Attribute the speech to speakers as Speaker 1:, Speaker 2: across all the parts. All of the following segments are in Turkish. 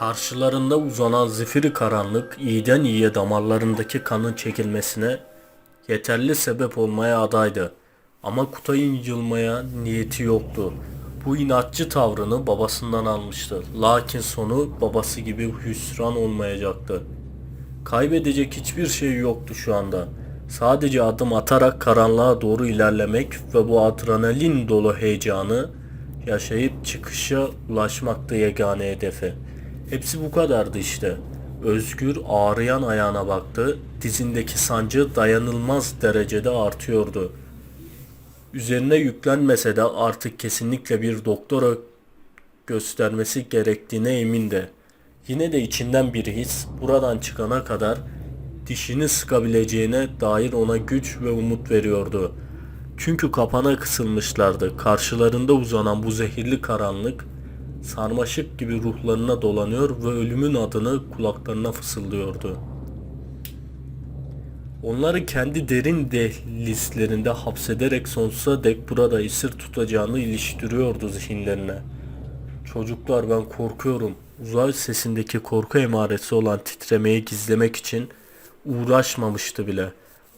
Speaker 1: Karşılarında uzanan zifiri karanlık iyiden iyiye damarlarındaki kanın çekilmesine yeterli sebep olmaya adaydı. Ama Kutay'ın yılmaya niyeti yoktu. Bu inatçı tavrını babasından almıştı. Lakin sonu babası gibi hüsran olmayacaktı. Kaybedecek hiçbir şey yoktu şu anda. Sadece adım atarak karanlığa doğru ilerlemek ve bu adrenalin dolu heyecanı yaşayıp çıkışa ulaşmaktı yegane hedefi. Hepsi bu kadardı işte. Özgür ağrıyan ayağına baktı. Dizindeki sancı dayanılmaz derecede artıyordu. Üzerine yüklenmese de artık kesinlikle bir doktora göstermesi gerektiğine emindi. Yine de içinden bir his buradan çıkana kadar dişini sıkabileceğine dair ona güç ve umut veriyordu. Çünkü kapana kısılmışlardı. Karşılarında uzanan bu zehirli karanlık sarmaşık gibi ruhlarına dolanıyor ve ölümün adını kulaklarına fısıldıyordu. Onları kendi derin dehlizlerinde hapsederek sonsuza dek burada esir tutacağını iliştiriyordu zihinlerine. Çocuklar ben korkuyorum. Uzay sesindeki korku emaresi olan titremeyi gizlemek için uğraşmamıştı bile.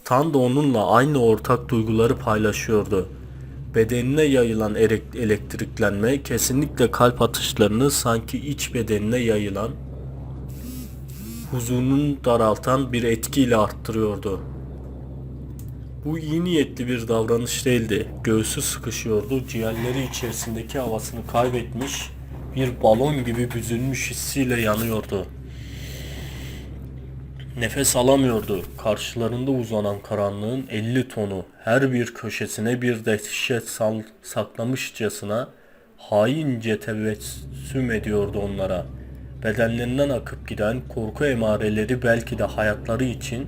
Speaker 1: Tam da onunla aynı ortak duyguları paylaşıyordu. Bedenine yayılan elektriklenme kesinlikle kalp atışlarını sanki iç bedenine yayılan huzurunu daraltan bir etkiyle arttırıyordu. Bu iyi niyetli bir davranış değildi. Göğsü sıkışıyordu, ciğerleri içerisindeki havasını kaybetmiş, bir balon gibi büzülmüş hissiyle yanıyordu. Nefes alamıyordu. Karşılarında uzanan karanlığın 50 tonu her bir köşesine bir dehşet sal- saklamışçasına haince tebessüm ediyordu onlara. Bedenlerinden akıp giden korku emareleri belki de hayatları için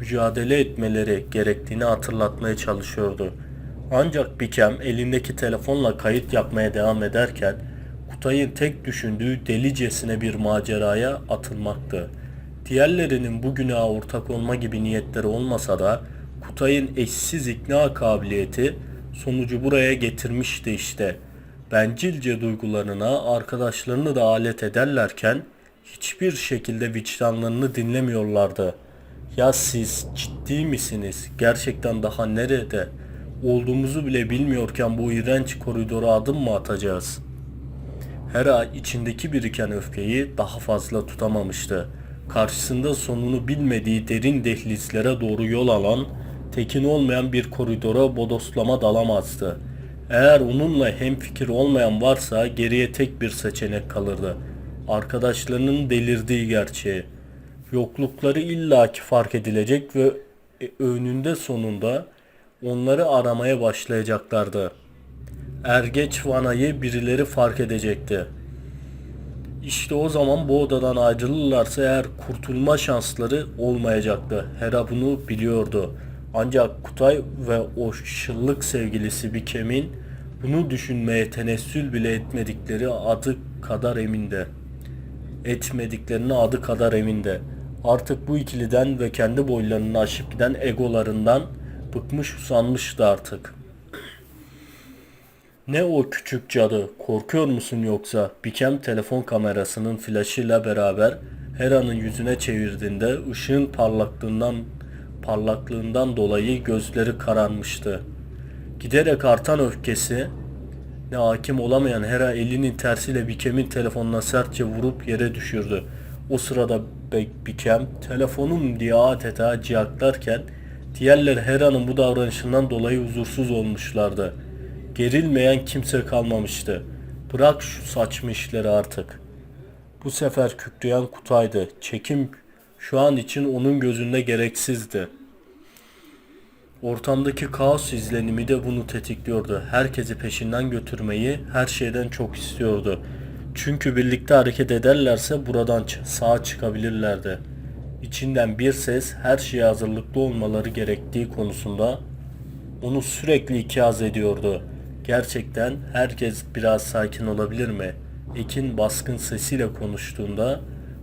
Speaker 1: mücadele etmeleri gerektiğini hatırlatmaya çalışıyordu. Ancak Bikem elindeki telefonla kayıt yapmaya devam ederken Kutay'ın tek düşündüğü delicesine bir maceraya atılmaktı. Diğerlerinin bu günaha ortak olma gibi niyetleri olmasa da Kutay'ın eşsiz ikna kabiliyeti sonucu buraya getirmişti işte. Bencilce duygularına arkadaşlarını da alet ederlerken hiçbir şekilde vicdanlarını dinlemiyorlardı. Ya siz ciddi misiniz? Gerçekten daha nerede? Olduğumuzu bile bilmiyorken bu iğrenç koridora adım mı atacağız?'' Hera içindeki biriken öfkeyi daha fazla tutamamıştı. Karşısında sonunu bilmediği derin dehlizlere doğru yol alan, tekin olmayan bir koridora bodoslama dalamazdı. Eğer onunla hemfikir olmayan varsa geriye tek bir seçenek kalırdı. Arkadaşlarının delirdiği gerçeği. Yoklukları illaki fark edilecek ve e, önünde sonunda onları aramaya başlayacaklardı. Er Vana'yı birileri fark edecekti. İşte o zaman bu odadan ayrılırlarsa eğer kurtulma şansları olmayacaktı. Hera bunu biliyordu. Ancak Kutay ve o şıllık sevgilisi Bikem'in bunu düşünmeye tenessül bile etmedikleri adı kadar emindi. Etmediklerine adı kadar emindi. Artık bu ikiliden ve kendi boylarını aşıp giden egolarından bıkmış usanmıştı artık. Ne o küçük cadı? Korkuyor musun yoksa? Bikem telefon kamerasının flaşıyla beraber Hera'nın yüzüne çevirdiğinde ışığın parlaklığından parlaklığından dolayı gözleri kararmıştı. Giderek artan öfkesi ne hakim olamayan Hera elinin tersiyle Bikem'in telefonuna sertçe vurup yere düşürdü. O sırada Bikem telefonum diye adeta ciyaklarken diğerler Hera'nın bu davranışından dolayı huzursuz olmuşlardı. Gerilmeyen kimse kalmamıştı. Bırak şu saçma işleri artık. Bu sefer kükreyen Kutay'dı. Çekim şu an için onun gözünde gereksizdi. Ortamdaki kaos izlenimi de bunu tetikliyordu. Herkesi peşinden götürmeyi her şeyden çok istiyordu. Çünkü birlikte hareket ederlerse buradan sağ çıkabilirlerdi. İçinden bir ses her şeye hazırlıklı olmaları gerektiği konusunda onu sürekli ikaz ediyordu. Gerçekten herkes biraz sakin olabilir mi? Ekin baskın sesiyle konuştuğunda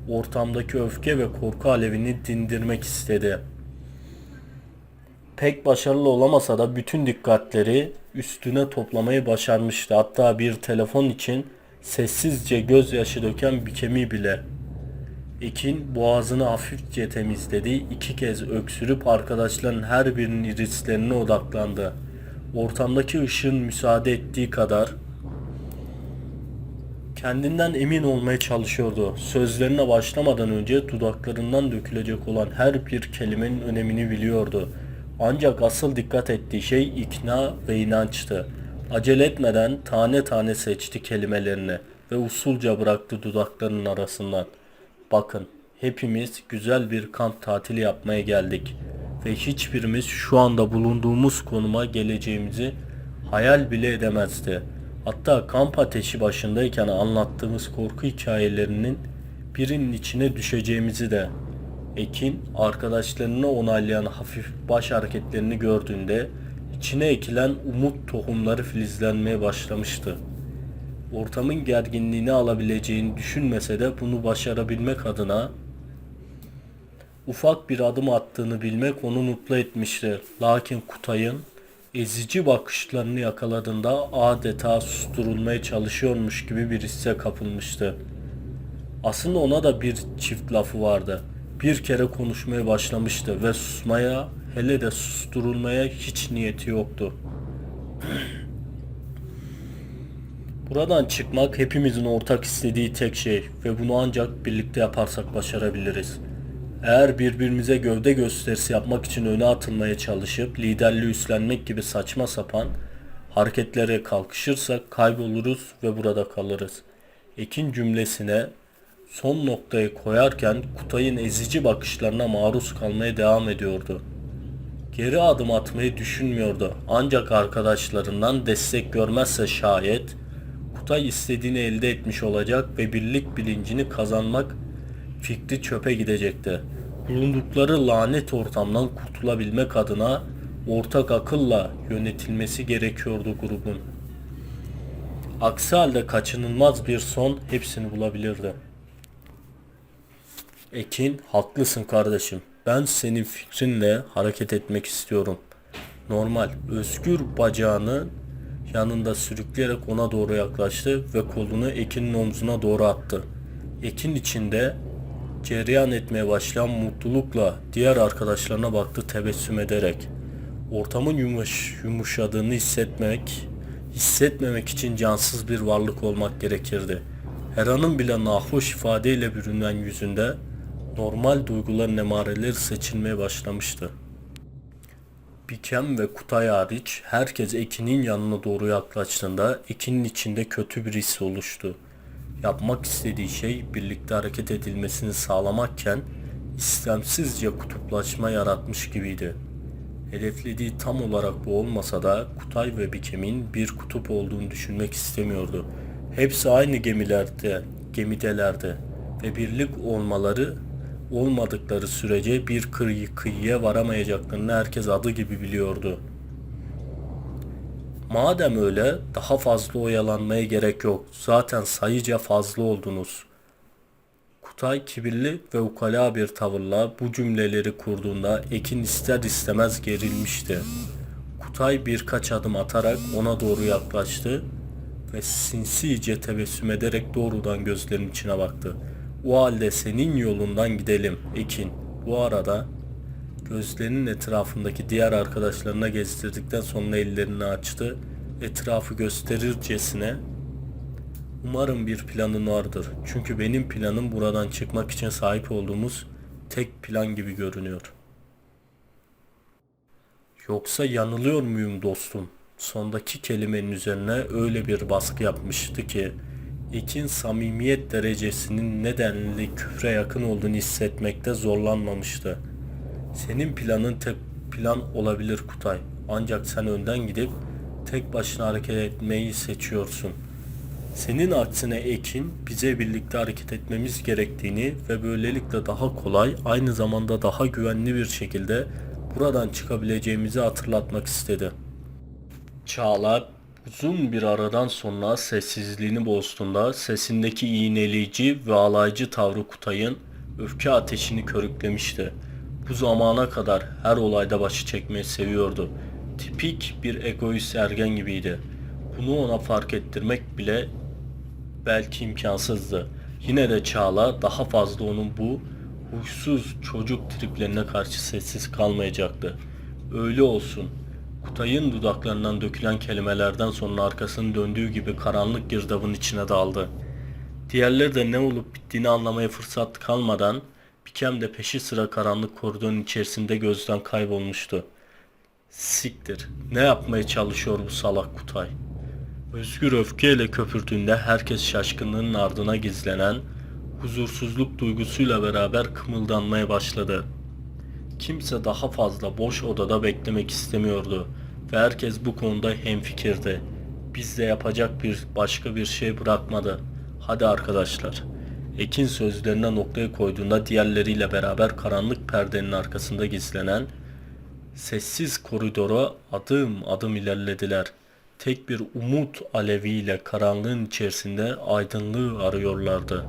Speaker 1: ortamdaki öfke ve korku alevini dindirmek istedi. Pek başarılı olamasa da bütün dikkatleri üstüne toplamayı başarmıştı. Hatta bir telefon için Sessizce gözyaşı döken bir kemiği bile. Ekin boğazını hafifçe temizledi. iki kez öksürüp arkadaşların her birinin irislerine odaklandı. Ortamdaki ışığın müsaade ettiği kadar kendinden emin olmaya çalışıyordu. Sözlerine başlamadan önce dudaklarından dökülecek olan her bir kelimenin önemini biliyordu. Ancak asıl dikkat ettiği şey ikna ve inançtı. Acele etmeden tane tane seçti kelimelerini ve usulca bıraktı dudaklarının arasından. Bakın, hepimiz güzel bir kamp tatili yapmaya geldik ve hiçbirimiz şu anda bulunduğumuz konuma geleceğimizi hayal bile edemezdi. Hatta kamp ateşi başındayken anlattığımız korku hikayelerinin birinin içine düşeceğimizi de Ekin arkadaşlarını onaylayan hafif baş hareketlerini gördüğünde içine ekilen umut tohumları filizlenmeye başlamıştı. Ortamın gerginliğini alabileceğini düşünmese de bunu başarabilmek adına ufak bir adım attığını bilmek onu mutlu etmişti. Lakin Kutay'ın ezici bakışlarını yakaladığında adeta susturulmaya çalışıyormuş gibi bir hisse kapılmıştı. Aslında ona da bir çift lafı vardı. Bir kere konuşmaya başlamıştı ve susmaya hele de susturulmaya hiç niyeti yoktu. Buradan çıkmak hepimizin ortak istediği tek şey ve bunu ancak birlikte yaparsak başarabiliriz. Eğer birbirimize gövde gösterisi yapmak için öne atılmaya çalışıp liderliği üstlenmek gibi saçma sapan hareketlere kalkışırsak kayboluruz ve burada kalırız. Ekin cümlesine son noktayı koyarken Kutay'ın ezici bakışlarına maruz kalmaya devam ediyordu. Geri adım atmayı düşünmüyordu. Ancak arkadaşlarından destek görmezse şayet Kutay istediğini elde etmiş olacak ve birlik bilincini kazanmak fikri çöpe gidecekti. Bulundukları lanet ortamdan kurtulabilmek adına ortak akılla yönetilmesi gerekiyordu grubun. Aksi halde kaçınılmaz bir son hepsini bulabilirdi. Ekin, haklısın kardeşim. Ben senin fikrinle hareket etmek istiyorum. Normal, özgür bacağını yanında sürükleyerek ona doğru yaklaştı ve kolunu Ekin'in omzuna doğru attı. Ekin içinde cereyan etmeye başlayan mutlulukla diğer arkadaşlarına baktı tebessüm ederek. Ortamın yumuş, yumuşadığını hissetmek, hissetmemek için cansız bir varlık olmak gerekirdi. Hera'nın bile nahoş ifadeyle bürünen yüzünde normal duyguların emareleri seçilmeye başlamıştı. Bikem ve Kutay hariç herkes Ekin'in yanına doğru yaklaştığında Ekin'in içinde kötü bir his oluştu. Yapmak istediği şey birlikte hareket edilmesini sağlamakken istemsizce kutuplaşma yaratmış gibiydi. Hedeflediği tam olarak bu olmasa da Kutay ve Bikem'in bir kutup olduğunu düşünmek istemiyordu. Hepsi aynı gemilerde, gemidelerdi ve birlik olmaları olmadıkları sürece bir kıyı kıyıya varamayacaklarını herkes adı gibi biliyordu. Madem öyle daha fazla oyalanmaya gerek yok. Zaten sayıca fazla oldunuz. Kutay kibirli ve ukala bir tavırla bu cümleleri kurduğunda Ekin ister istemez gerilmişti. Kutay birkaç adım atarak ona doğru yaklaştı ve sinsice tebessüm ederek doğrudan gözlerinin içine baktı. O halde senin yolundan gidelim Ekin. Bu arada gözlerinin etrafındaki diğer arkadaşlarına gezdirdikten sonra ellerini açtı. Etrafı gösterircesine Umarım bir planın vardır. Çünkü benim planım buradan çıkmak için sahip olduğumuz tek plan gibi görünüyor. Yoksa yanılıyor muyum dostum? Sondaki kelimenin üzerine öyle bir baskı yapmıştı ki Ekin samimiyet derecesinin nedenli küfre yakın olduğunu hissetmekte zorlanmamıştı. Senin planın tek plan olabilir Kutay. Ancak sen önden gidip tek başına hareket etmeyi seçiyorsun. Senin aksine Ekin bize birlikte hareket etmemiz gerektiğini ve böylelikle daha kolay aynı zamanda daha güvenli bir şekilde buradan çıkabileceğimizi hatırlatmak istedi. Çağlar uzun bir aradan sonra sessizliğini bozduğunda sesindeki iğneleyici ve alaycı tavrı Kutay'ın öfke ateşini körüklemişti. Bu zamana kadar her olayda başı çekmeyi seviyordu. Tipik bir egoist ergen gibiydi. Bunu ona fark ettirmek bile belki imkansızdı. Yine de Çağla daha fazla onun bu huysuz çocuk triplerine karşı sessiz kalmayacaktı. Öyle olsun. Kutay'ın dudaklarından dökülen kelimelerden sonra arkasını döndüğü gibi karanlık girdabın içine daldı. Diğerleri de ne olup bittiğini anlamaya fırsat kalmadan Bikem de peşi sıra karanlık koridorun içerisinde gözden kaybolmuştu. Siktir. Ne yapmaya çalışıyor bu salak Kutay? Özgür öfkeyle köpürdüğünde herkes şaşkınlığın ardına gizlenen huzursuzluk duygusuyla beraber kımıldanmaya başladı. Kimse daha fazla boş odada beklemek istemiyordu ve herkes bu konuda hemfikirdi. Biz de yapacak bir başka bir şey bırakmadı. Hadi arkadaşlar. Ekin sözlerine noktayı koyduğunda diğerleriyle beraber karanlık perdenin arkasında gizlenen sessiz koridora adım adım ilerlediler. Tek bir umut aleviyle karanlığın içerisinde aydınlığı arıyorlardı.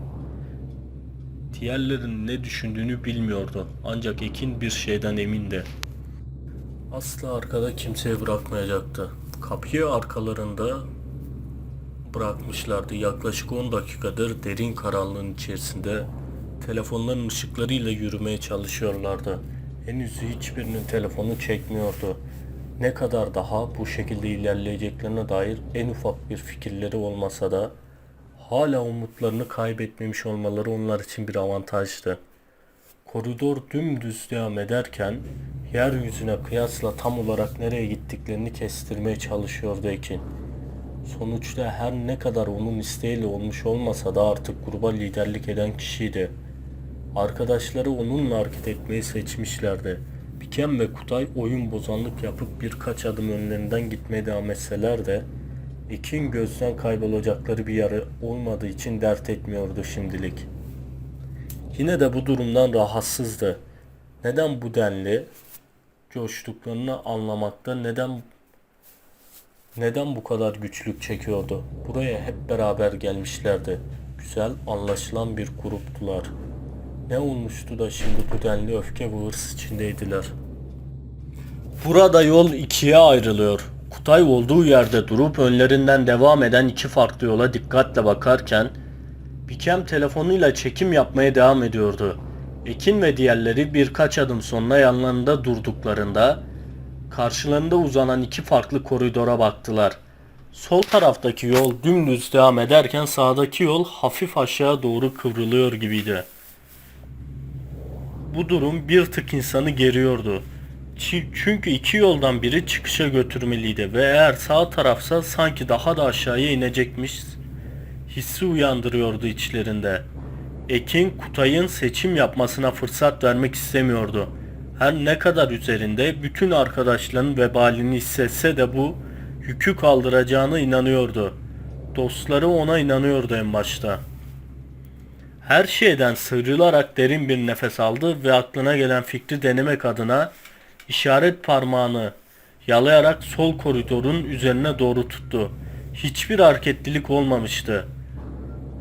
Speaker 1: Diğerlerin ne düşündüğünü bilmiyordu. Ancak Ekin bir şeyden emindi. Asla arkada kimseyi bırakmayacaktı. Kapıyı arkalarında bırakmışlardı. Yaklaşık 10 dakikadır derin karanlığın içerisinde telefonların ışıklarıyla yürümeye çalışıyorlardı. Henüz hiçbirinin telefonu çekmiyordu. Ne kadar daha bu şekilde ilerleyeceklerine dair en ufak bir fikirleri olmasa da hala umutlarını kaybetmemiş olmaları onlar için bir avantajdı. Koridor dümdüz devam ederken yeryüzüne kıyasla tam olarak nereye gittiklerini kestirmeye çalışıyordu Ekin. Sonuçta her ne kadar onun isteğiyle olmuş olmasa da artık gruba liderlik eden kişiydi. Arkadaşları onunla hareket etmeyi seçmişlerdi. Biken ve Kutay oyun bozanlık yapıp birkaç adım önlerinden gitmeye devam etseler de Ekin gözden kaybolacakları bir yarı olmadığı için dert etmiyordu şimdilik. Yine de bu durumdan rahatsızdı. Neden bu denli coştuklarını anlamakta, neden neden bu kadar güçlük çekiyordu? Buraya hep beraber gelmişlerdi. Güzel, anlaşılan bir gruptular. Ne olmuştu da şimdi bu denli öfke ve hırs içindeydiler? Burada yol ikiye ayrılıyor. Kutay olduğu yerde durup önlerinden devam eden iki farklı yola dikkatle bakarken Bikem telefonuyla çekim yapmaya devam ediyordu. Ekin ve diğerleri birkaç adım sonra yanlarında durduklarında karşılarında uzanan iki farklı koridora baktılar. Sol taraftaki yol dümdüz devam ederken sağdaki yol hafif aşağı doğru kıvrılıyor gibiydi. Bu durum bir tık insanı geriyordu. Çünkü iki yoldan biri çıkışa götürmeliydi ve eğer sağ tarafsa sanki daha da aşağıya inecekmiş hissi uyandırıyordu içlerinde. Ekin Kutay'ın seçim yapmasına fırsat vermek istemiyordu. Her ne kadar üzerinde bütün arkadaşlarının vebalini hissetse de bu yükü kaldıracağına inanıyordu. Dostları ona inanıyordu en başta. Her şeyden sıyrılarak derin bir nefes aldı ve aklına gelen fikri denemek adına işaret parmağını yalayarak sol koridorun üzerine doğru tuttu. Hiçbir hareketlilik olmamıştı.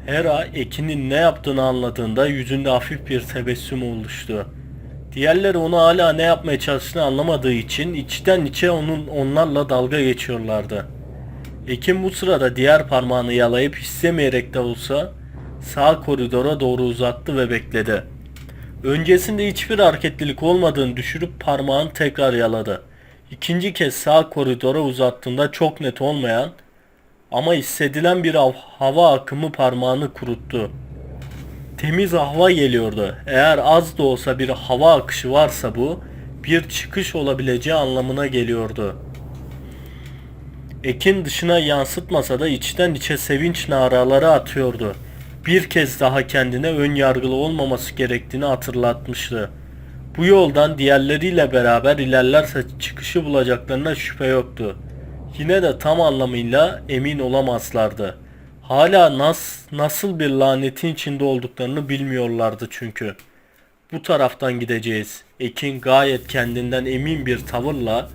Speaker 1: Hera Ekin'in ne yaptığını anladığında yüzünde hafif bir tebessüm oluştu. Diğerleri onu hala ne yapmaya çalıştığını anlamadığı için içten içe onun onlarla dalga geçiyorlardı. Ekin bu sırada diğer parmağını yalayıp istemeyerek de olsa sağ koridora doğru uzattı ve bekledi. Öncesinde hiçbir hareketlilik olmadığını düşürüp parmağını tekrar yaladı. İkinci kez sağ koridora uzattığında çok net olmayan ama hissedilen bir av- hava akımı parmağını kuruttu. Temiz hava geliyordu. Eğer az da olsa bir hava akışı varsa bu bir çıkış olabileceği anlamına geliyordu. Ekin dışına yansıtmasa da içten içe sevinç naraları atıyordu. Bir kez daha kendine ön yargılı olmaması gerektiğini hatırlatmıştı. Bu yoldan diğerleriyle beraber ilerlerse çıkışı bulacaklarına şüphe yoktu. Yine de tam anlamıyla emin olamazlardı. Hala nas, nasıl bir lanetin içinde olduklarını bilmiyorlardı çünkü. Bu taraftan gideceğiz. Ekin gayet kendinden emin bir tavırla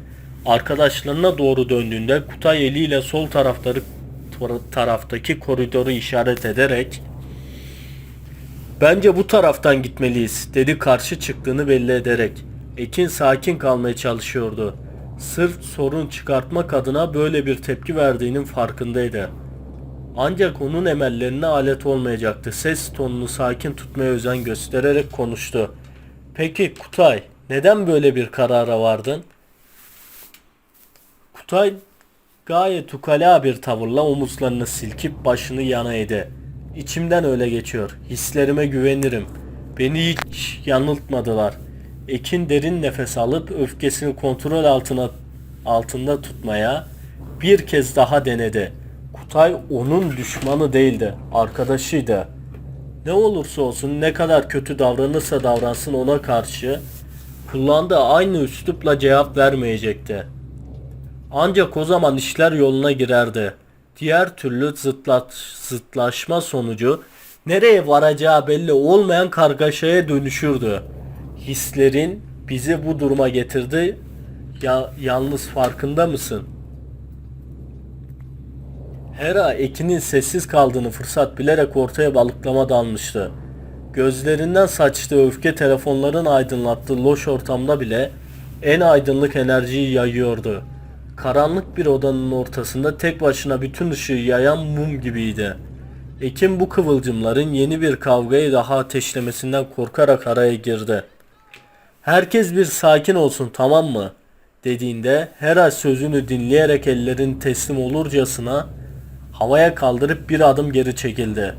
Speaker 1: arkadaşlarına doğru döndüğünde Kutay eliyle sol tarafları taraftaki koridoru işaret ederek Bence bu taraftan gitmeliyiz dedi karşı çıktığını belli ederek. Ekin sakin kalmaya çalışıyordu. Sırf sorun çıkartmak adına böyle bir tepki verdiğinin farkındaydı. Ancak onun emellerine alet olmayacaktı. Ses tonunu sakin tutmaya özen göstererek konuştu. Peki Kutay, neden böyle bir karara vardın? Kutay gayet ukala bir tavırla omuzlarını silkip başını yana eğdi. İçimden öyle geçiyor. Hislerime güvenirim. Beni hiç yanıltmadılar. Ekin derin nefes alıp öfkesini kontrol altına altında tutmaya bir kez daha denedi. Kutay onun düşmanı değildi, arkadaşıydı. Ne olursa olsun ne kadar kötü davranırsa davransın ona karşı kullandığı aynı üslupla cevap vermeyecekti. Ancak o zaman işler yoluna girerdi. Diğer türlü zıtlaş, zıtlaşma sonucu nereye varacağı belli olmayan kargaşaya dönüşürdü. Hislerin bizi bu duruma getirdi. Ya, yalnız farkında mısın? Hera Ekin'in sessiz kaldığını fırsat bilerek ortaya balıklama dalmıştı. Gözlerinden saçtığı öfke telefonların aydınlattığı loş ortamda bile en aydınlık enerjiyi yayıyordu. Karanlık bir odanın ortasında tek başına bütün ışığı yayan mum gibiydi. Ekin bu kıvılcımların yeni bir kavgayı daha ateşlemesinden korkarak araya girdi. Herkes bir sakin olsun tamam mı? dediğinde Hera sözünü dinleyerek ellerini teslim olurcasına havaya kaldırıp bir adım geri çekildi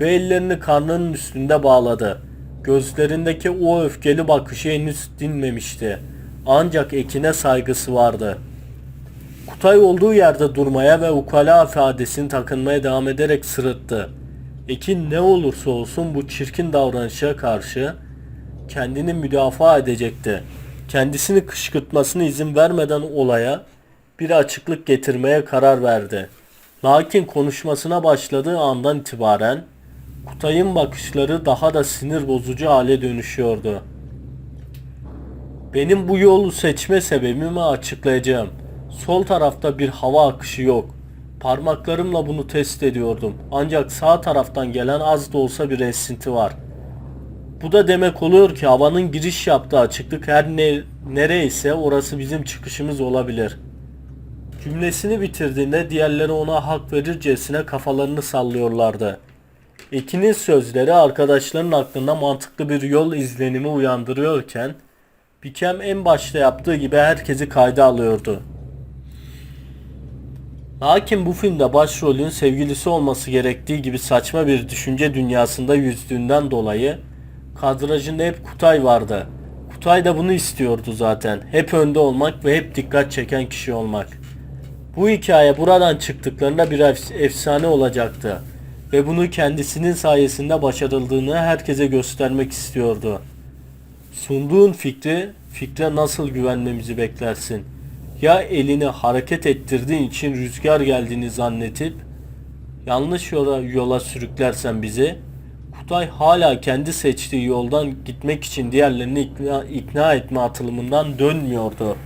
Speaker 1: ve ellerini karnının üstünde bağladı. Gözlerindeki o öfkeli bakışı henüz dinmemişti. Ancak Ekin'e saygısı vardı. Kutay olduğu yerde durmaya ve ukala ifadesini takınmaya devam ederek sırıttı. Ekin ne olursa olsun bu çirkin davranışa karşı kendini müdafaa edecekti. Kendisini kışkırtmasına izin vermeden olaya bir açıklık getirmeye karar verdi. Lakin konuşmasına başladığı andan itibaren Kutay'ın bakışları daha da sinir bozucu hale dönüşüyordu. Benim bu yolu seçme sebebimi açıklayacağım. Sol tarafta bir hava akışı yok. Parmaklarımla bunu test ediyordum. Ancak sağ taraftan gelen az da olsa bir esinti var. Bu da demek oluyor ki havanın giriş yaptığı açıklık her ne, nereyse orası bizim çıkışımız olabilir. Cümlesini bitirdiğinde diğerleri ona hak verircesine kafalarını sallıyorlardı. Ekin'in sözleri arkadaşların aklında mantıklı bir yol izlenimi uyandırıyorken Bikem en başta yaptığı gibi herkesi kayda alıyordu. Lakin bu filmde başrolün sevgilisi olması gerektiği gibi saçma bir düşünce dünyasında yüzdüğünden dolayı kadrajında hep Kutay vardı. Kutay da bunu istiyordu zaten. Hep önde olmak ve hep dikkat çeken kişi olmak. Bu hikaye buradan çıktıklarında bir ef- efsane olacaktı. Ve bunu kendisinin sayesinde başarıldığını herkese göstermek istiyordu. Sunduğun fikri, fikre nasıl güvenmemizi beklersin? Ya elini hareket ettirdiğin için rüzgar geldiğini zannetip yanlış yola, yola sürüklersen bizi, Kutay hala kendi seçtiği yoldan gitmek için diğerlerini ikna, ikna etme atılımından dönmüyordu.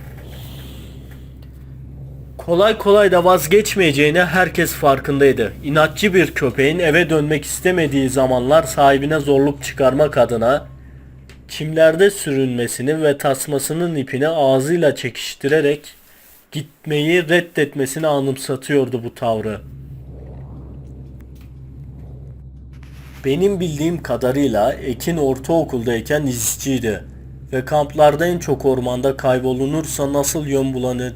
Speaker 1: Kolay kolay da vazgeçmeyeceğine herkes farkındaydı. İnatçı bir köpeğin eve dönmek istemediği zamanlar sahibine zorluk çıkarmak adına çimlerde sürünmesini ve tasmasının ipini ağzıyla çekiştirerek gitmeyi reddetmesini anımsatıyordu bu tavrı. Benim bildiğim kadarıyla Ekin ortaokuldayken izciydi ve kamplarda en çok ormanda kaybolunursa nasıl yön bulanı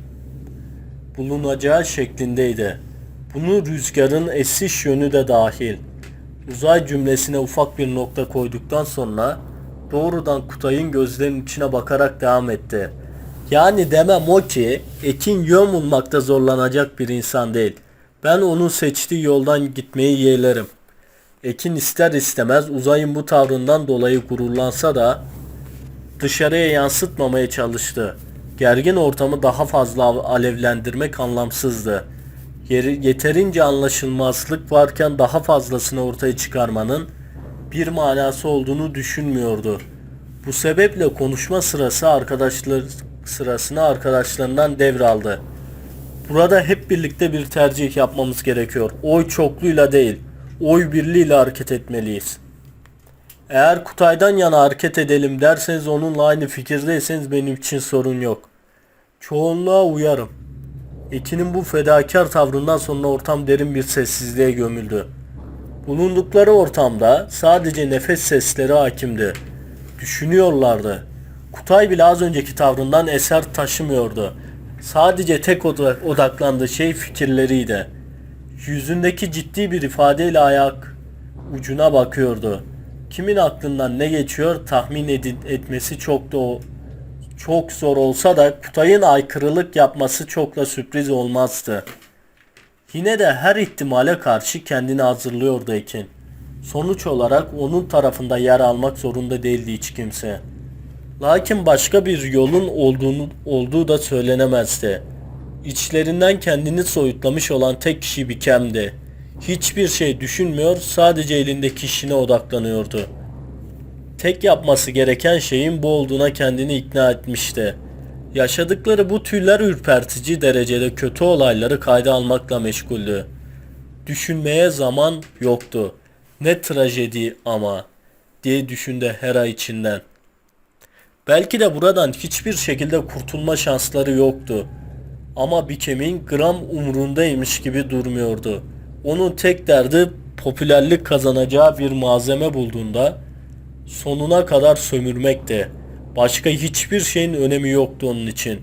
Speaker 1: bulunacağı şeklindeydi. Bunu rüzgarın esiş yönü de dahil. Uzay cümlesine ufak bir nokta koyduktan sonra doğrudan Kutay'ın gözlerinin içine bakarak devam etti. Yani demem o ki Ekin yön bulmakta zorlanacak bir insan değil. Ben onun seçtiği yoldan gitmeyi yeğlerim. Ekin ister istemez uzayın bu tavrından dolayı gururlansa da dışarıya yansıtmamaya çalıştı. Gergin ortamı daha fazla alevlendirmek anlamsızdı. Yeri, yeterince anlaşılmazlık varken daha fazlasını ortaya çıkarmanın bir manası olduğunu düşünmüyordu. Bu sebeple konuşma sırası arkadaşlar sırasını arkadaşlarından devraldı. Burada hep birlikte bir tercih yapmamız gerekiyor. Oy çokluyla değil, oy birliğiyle hareket etmeliyiz. Eğer Kutay'dan yana hareket edelim derseniz onunla aynı fikirdeyseniz benim için sorun yok. Çoğunluğa uyarım. Ekin'in bu fedakar tavrından sonra ortam derin bir sessizliğe gömüldü. Bulundukları ortamda sadece nefes sesleri hakimdi. Düşünüyorlardı. Kutay bile az önceki tavrından eser taşımıyordu. Sadece tek oda- odaklandığı şey fikirleriydi. Yüzündeki ciddi bir ifadeyle ayak ucuna bakıyordu. Kimin aklından ne geçiyor tahmin edi- etmesi çok da çok zor olsa da Kutay'ın aykırılık yapması çok da sürpriz olmazdı. Yine de her ihtimale karşı kendini hazırlıyordu Ekin. Sonuç olarak onun tarafında yer almak zorunda değildi hiç kimse. Lakin başka bir yolun olduğunu olduğu da söylenemezdi. İçlerinden kendini soyutlamış olan tek kişi Bikem'di. Hiçbir şey düşünmüyor, sadece elindeki işine odaklanıyordu. Tek yapması gereken şeyin bu olduğuna kendini ikna etmişti. Yaşadıkları bu tüyler ürpertici derecede kötü olayları kayda almakla meşguldü. Düşünmeye zaman yoktu. Ne trajedi ama diye düşündü Hera içinden. Belki de buradan hiçbir şekilde kurtulma şansları yoktu. Ama Bikem'in gram umrundaymış gibi durmuyordu. Onun tek derdi popülerlik kazanacağı bir malzeme bulduğunda sonuna kadar sömürmekti. Başka hiçbir şeyin önemi yoktu onun için.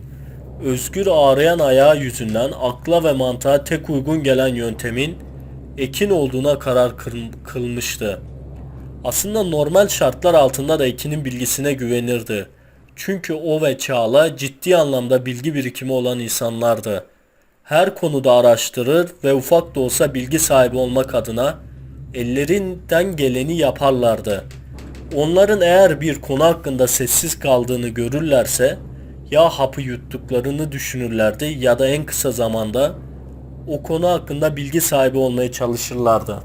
Speaker 1: Özgür ağrıyan ayağı yüzünden akla ve mantığa tek uygun gelen yöntemin Ekin olduğuna karar kıl- kılmıştı. Aslında normal şartlar altında da Ekin'in bilgisine güvenirdi. Çünkü o ve Çağla ciddi anlamda bilgi birikimi olan insanlardı. Her konuda araştırır ve ufak da olsa bilgi sahibi olmak adına ellerinden geleni yaparlardı. Onların eğer bir konu hakkında sessiz kaldığını görürlerse ya hapı yuttuklarını düşünürlerdi ya da en kısa zamanda o konu hakkında bilgi sahibi olmaya çalışırlardı.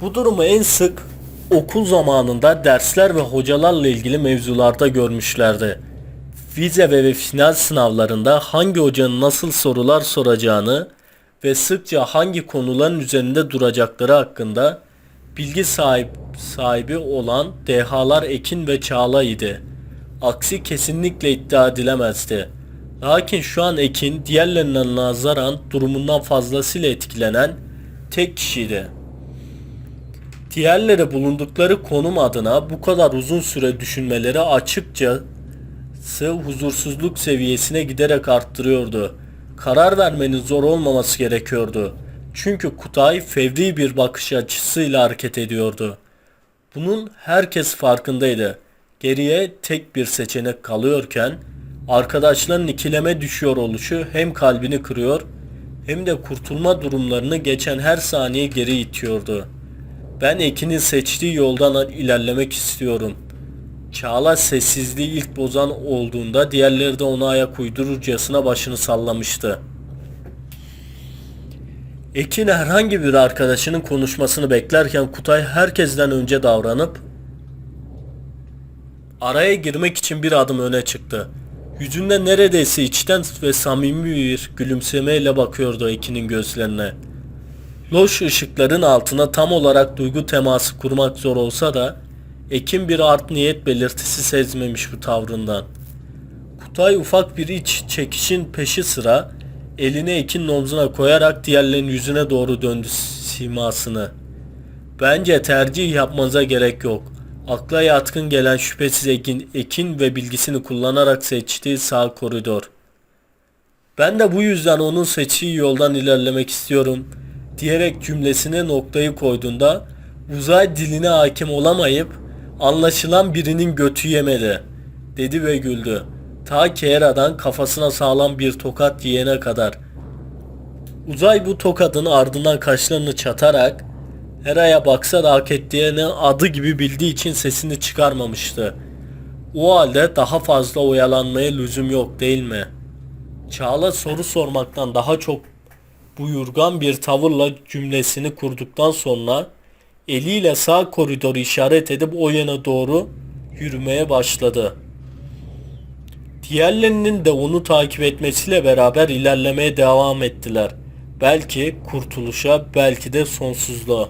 Speaker 1: Bu durumu en sık okul zamanında dersler ve hocalarla ilgili mevzularda görmüşlerdi. Vize ve final sınavlarında hangi hocanın nasıl sorular soracağını ve sıkça hangi konuların üzerinde duracakları hakkında bilgi sahip, sahibi olan dehalar Ekin ve Çağla idi. Aksi kesinlikle iddia edilemezdi. Lakin şu an Ekin diğerlerine nazaran durumundan fazlasıyla etkilenen tek kişiydi. Diğerleri bulundukları konum adına bu kadar uzun süre düşünmeleri açıkçası huzursuzluk seviyesine giderek arttırıyordu. Karar vermenin zor olmaması gerekiyordu. Çünkü Kutay fevri bir bakış açısıyla hareket ediyordu. Bunun herkes farkındaydı. Geriye tek bir seçenek kalıyorken arkadaşların ikileme düşüyor oluşu hem kalbini kırıyor hem de kurtulma durumlarını geçen her saniye geri itiyordu. Ben Ekin'in seçtiği yoldan ilerlemek istiyorum. Çağla sessizliği ilk bozan olduğunda diğerleri de ona ayak uydururcasına başını sallamıştı. Ekin herhangi bir arkadaşının konuşmasını beklerken Kutay herkesten önce davranıp araya girmek için bir adım öne çıktı. Yüzünde neredeyse içten ve samimi bir gülümsemeyle bakıyordu Ekin'in gözlerine. Loş ışıkların altına tam olarak duygu teması kurmak zor olsa da Ekin bir art niyet belirtisi sezmemiş bu tavrından. Kutay ufak bir iç çekişin peşi sıra elini Ekin'in omzuna koyarak diğerlerinin yüzüne doğru döndü simasını. Bence tercih yapmanıza gerek yok. Akla yatkın gelen şüphesiz Ekin, Ekin ve bilgisini kullanarak seçtiği sağ koridor. Ben de bu yüzden onun seçtiği yoldan ilerlemek istiyorum diyerek cümlesine noktayı koyduğunda uzay diline hakim olamayıp anlaşılan birinin götü yemedi dedi ve güldü. Ta ki Hera'dan kafasına sağlam bir tokat yiyene kadar. Uzay bu tokadın ardından kaşlarını çatarak Hera'ya baksa da hak ettiğini adı gibi bildiği için sesini çıkarmamıştı. O halde daha fazla oyalanmaya lüzum yok değil mi? Çağla soru sormaktan daha çok buyurgan bir tavırla cümlesini kurduktan sonra eliyle sağ koridoru işaret edip o yana doğru yürümeye başladı. Diğerlerinin de onu takip etmesiyle beraber ilerlemeye devam ettiler. Belki kurtuluşa, belki de sonsuzluğa.